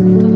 Mm-hmm.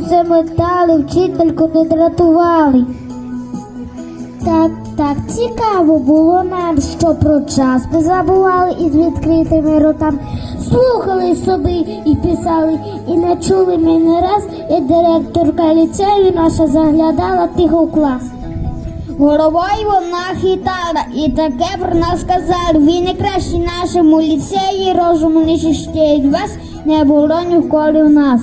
Все метали, вчительку не дратували. Так, так цікаво було нам, що про час ми забували із відкритими ротами, слухали собі і писали, і не чули ми не раз, як директорка ліцею наша заглядала тихо в клас. Головою вона хитала, і таке про нас казали. Ви не кращі нашому ліцеї, розуму не шіщеють вас, не було ніколи в нас.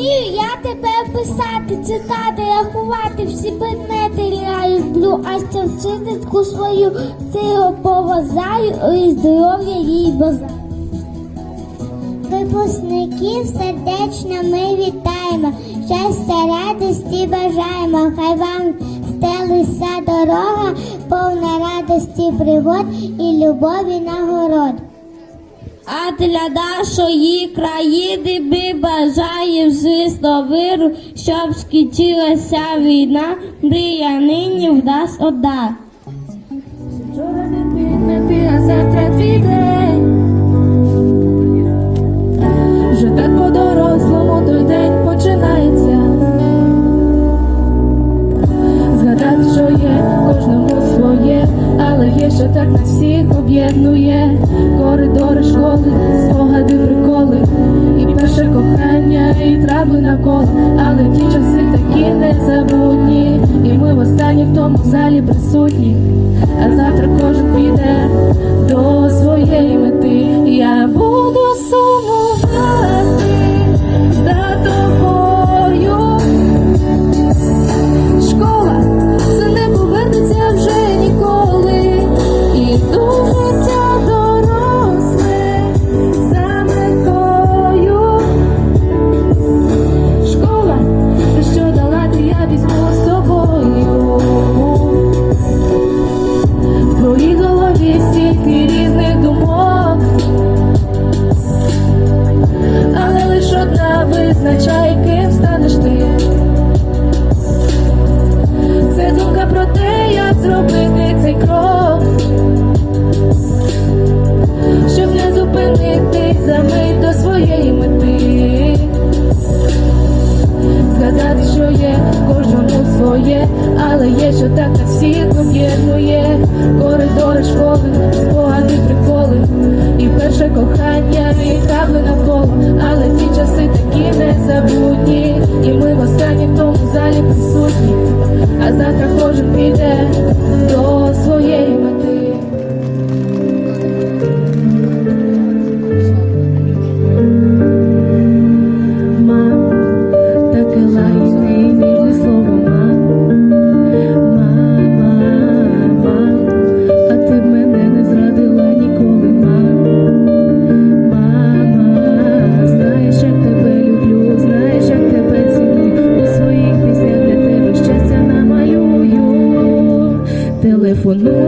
Ні, я тепер писати, читати, рахувати, всі предмети я люблю, а ще вчительку свою силу поважаю і здоров'я їй бажаю. Випускників сердечно ми вітаємо, щастя, радості бажаємо, хай вам стелиться дорога, повна радості пригод і любові нагород. А для нашої країни ми бажаємо, звісно, миру, щоб скінчилася війна, мрія нині в нас одна. Вже так по-дорослому той день починається. Згадати, що є кожному своє, але є, що так нас всіх об'єднує. Трабли навколо, але ті часи такі незабутні, і ми востаннє в тому залі присутні. А завтра кожен піде до своєї мети. Я буду своє, але є, що так на всіх об'єднує коридори школи, спогади, приколи, і перше кохання, і капли навколо, але ті часи такі незабутні, і ми в останній в тому залі присутні, а завтра кожен піде до своєї Телефонуйте мамі,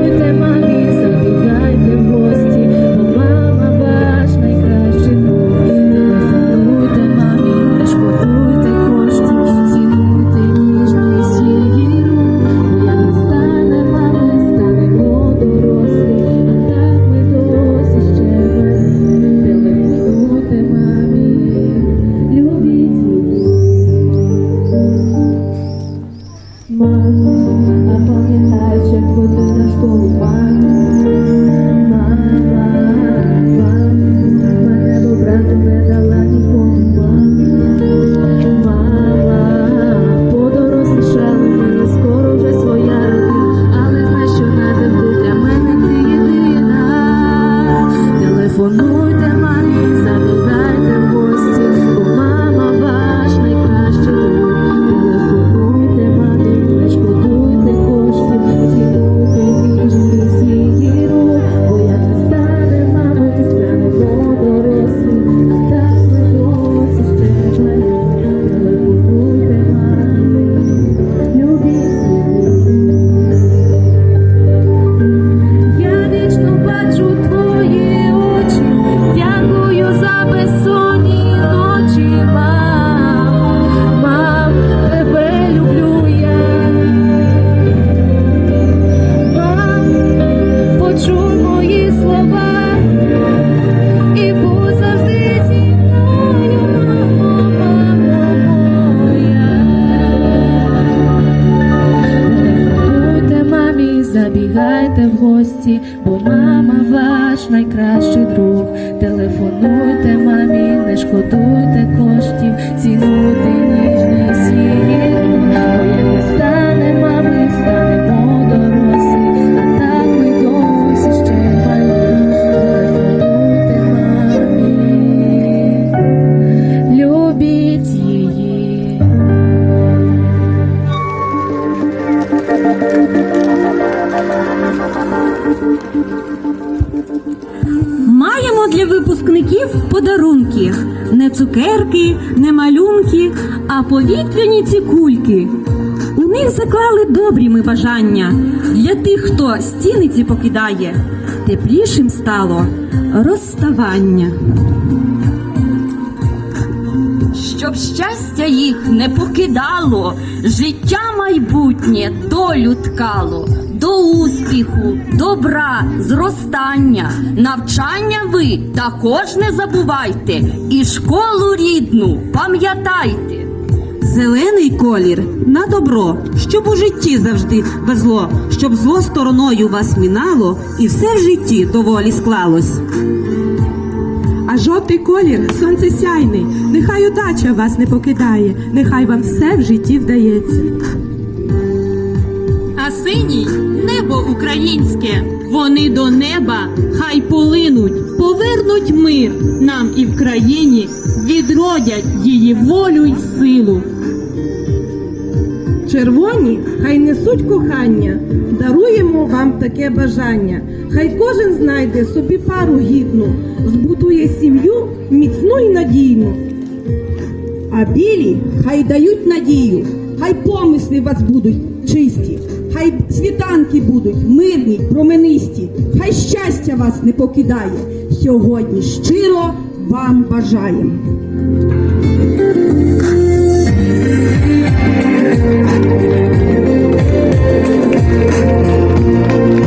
бо мама ваш найкращий друг. Телефонуйте, мамі, не шкодуйте коштів, цінуйте ніжність її. Маємо для випускників подарунки. Не цукерки, не малюнки, а повітряні ці кульки. У них заклали добрі ми бажання для тих, хто стіни ці покидає. Теплішим стало розставання. щоб щастя їх не покидало, життя майбутнє долю ткало, до успіху, добра, зростання, навчання ви також не забувайте, і школу рідну пам'ятайте. Зелений колір на добро, щоб у житті завжди везло, щоб зло стороною вас мінало, і все в житті доволі склалось. А жовтий колір сонцесяйний, нехай удача вас не покидає, нехай вам все в житті вдається. А синій небо українське. Вони до неба хай полинуть, повернуть мир нам і в країні, відродять її волю й силу. Червоні хай несуть кохання, даруємо вам таке бажання. Хай кожен знайде собі пару гідну, збудує сім'ю міцну і надійну. А білі хай дають надію, хай помисли вас будуть чисті, хай світанки будуть мирні, променисті, хай щастя вас не покидає. Сьогодні щиро вам бажаємо. Там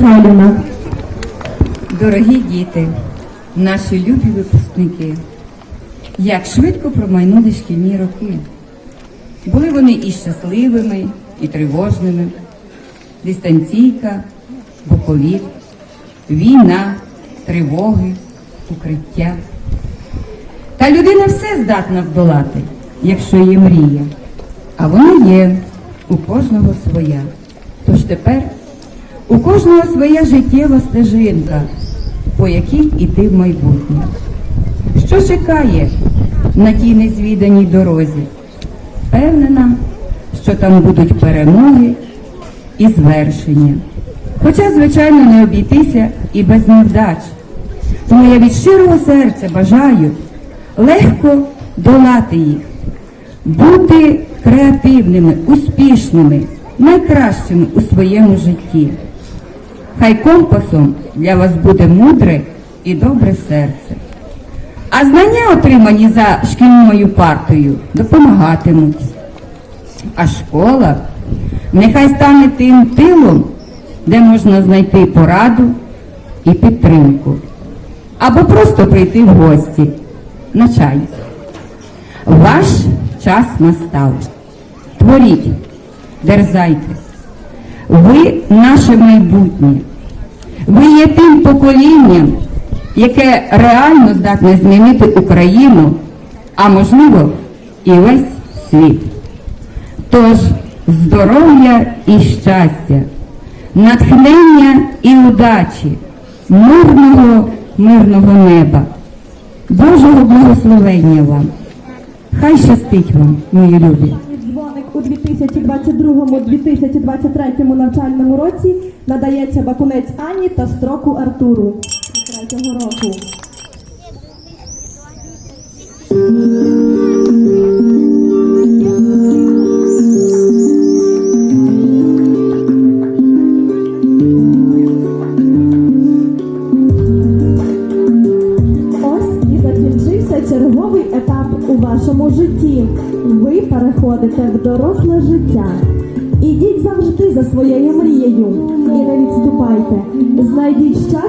Михайлівна. Дорогі діти, наші любі випускники, як швидко промайнули шкільні роки. Були вони і щасливими, і тривожними. Дистанційка, боковік, війна, тривоги, укриття. Та людина все здатна вдолати, якщо є мрія. А вона є у кожного своя. Тож тепер у кожного своя життєва стежинка, по якій іти в майбутнє. Що чекає на тій незвіданій дорозі? Впевнена, що там будуть перемоги і звершення. Хоча, звичайно, не обійтися і без невдач. Тому я від щирого серця бажаю легко долати їх, бути креативними, успішними, найкращими у своєму житті. Хай компасом для вас буде мудре і добре серце. А знання, отримані за шкільною партою, допомагатимуть. А школа нехай стане тим тилом, де можна знайти пораду і підтримку. Або просто прийти в гості на чай. Ваш час настав. Творіть, дерзайте. Ви наше майбутнє. Ви є тим поколінням, яке реально здатне змінити Україну, а можливо і весь світ. Тож здоров'я і щастя, натхнення і удачі, мирного, мирного неба, Божого благословення вам. Хай щастить вам, мої любі. Дзвоник у 2022-2023 навчальному році надається Бакунець Ані та строку Артуру третього року.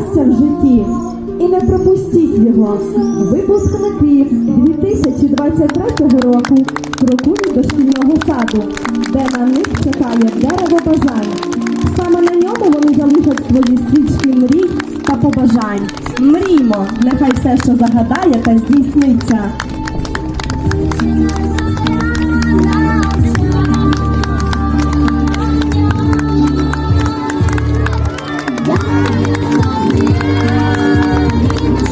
Щастя в житті і не пропустіть його. Випускники 2023 року крокують до шкільного саду, де на них чекає дерево бажань. Саме на ньому вони залишать свої стрічки мрій та побажань. Мріймо, нехай все, що загадає, та здійсниться. Thank you.